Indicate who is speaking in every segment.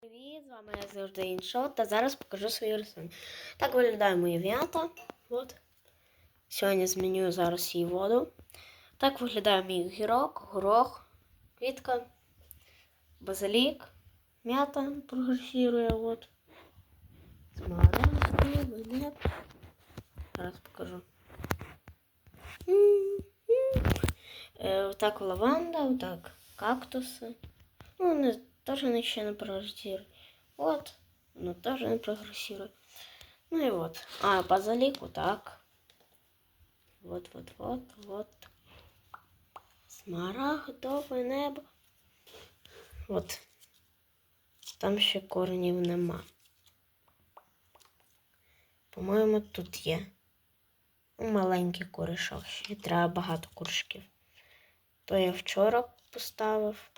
Speaker 1: Привіт, з вами я завжди іншот, та зараз покажу свої рослини. Так виглядає моя в'ята. От. Сьогодні змінюю зараз її воду. Так виглядає мій гірок, горох, квітка, базилік, м'ята прогресірує. От. Смарагди. Зараз покажу. Е, Отак лаванда, отак кактуси. Ну, вони теж не ще не прогресірують. От, воно теж не прогресірує. Ну і от. А, базилік отак. Вот, вот, вот, вот. Смарагдове небо. От. Там ще коренів нема. По-моєму, тут є. Ну, Маленький корішок. Ще треба багато куршків. То я вчора поставив.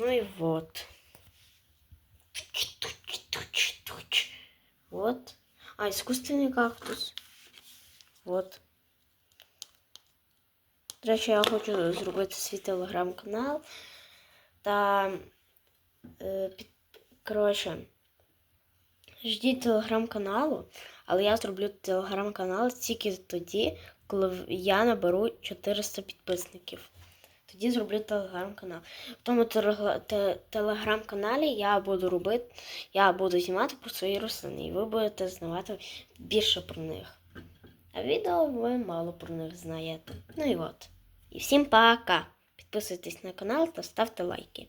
Speaker 1: Ну и вот. Вот. А, искусственный кактус. Вот. До речі, я хочу зробити свій телеграм-канал. Та, е, під, коротше, ждіть телеграм-каналу, але я зроблю телеграм-канал тільки тоді, коли я наберу 400 підписників. Тоді зроблю телеграм-канал. В тому телеграм-каналі я буду робити, я буду знімати про свої рослини, і ви будете знавати більше про них. А відео ви мало про них знаєте. Ну і от. І всім пока! Підписуйтесь на канал та ставте лайки.